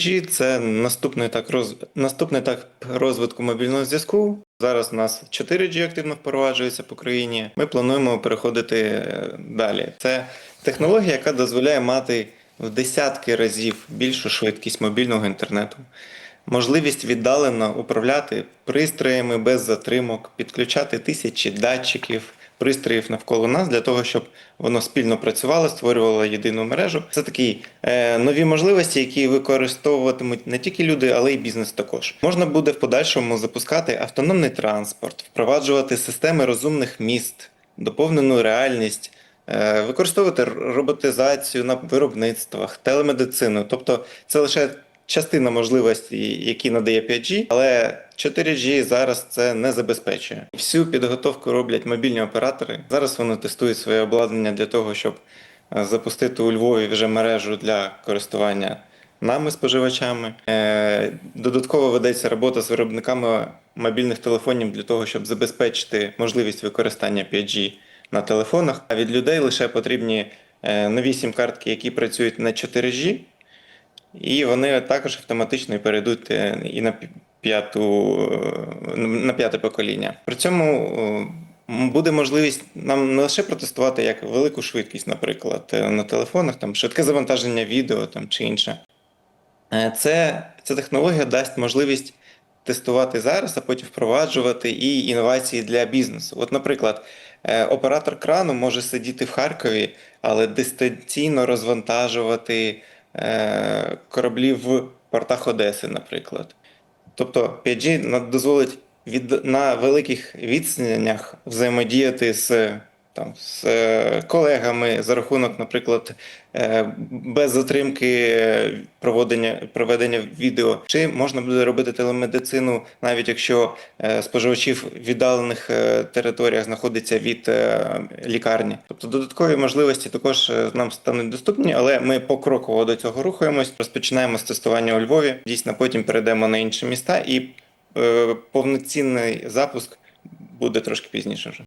5G це наступний так роз... наступний етап розвитку мобільного зв'язку. Зараз у нас 4G активно впроваджується по країні. Ми плануємо переходити е, далі. Це технологія, яка дозволяє мати в десятки разів більшу швидкість мобільного інтернету. Можливість віддалено управляти пристроями без затримок, підключати тисячі датчиків, пристроїв навколо нас для того, щоб воно спільно працювало, створювало єдину мережу. Це такі е, нові можливості, які використовуватимуть не тільки люди, але й бізнес також. Можна буде в подальшому запускати автономний транспорт, впроваджувати системи розумних міст, доповнену реальність. е, Використовувати роботизацію на виробництвах, телемедицину. Тобто це лише частина можливостей, які надає 5G, але 4G зараз це не забезпечує. Всю підготовку роблять мобільні оператори. Зараз вони тестують своє обладнання для того, щоб е, запустити у Львові вже мережу для користування нами, споживачами. Е, Додатково ведеться робота з виробниками мобільних телефонів для того, щоб забезпечити можливість використання 5G на телефонах. А від людей лише потрібні е, нові сім-картки, які працюють на 4G, і вони також автоматично перейдуть е, і на п'яту е, на п'яте покоління. При цьому е, буде можливість нам не лише протестувати як велику швидкість, наприклад, на телефонах, там швидке завантаження відео там чи інше. Це, ця технологія дасть можливість тестувати зараз, а потім впроваджувати і інновації для бізнесу. От, наприклад, оператор крану може сидіти в Харкові, але дистанційно розвантажувати кораблі в портах Одеси, наприклад. Тобто 5G на- дозволить від, на великих відстанях взаємодіяти з, там, з е, колегами за рахунок, наприклад, е, без затримки е, проведення, проведення відео. Чи можна буде робити телемедицину, навіть якщо е, споживачі в віддалених територіях знаходиться від лікарні. Тобто додаткові можливості також нам стануть доступні, але ми покроково до цього рухаємось. Розпочинаємо з тестування у Львові. Дійсно, потім перейдемо на інші міста, і повноцінний запуск буде трошки пізніше вже.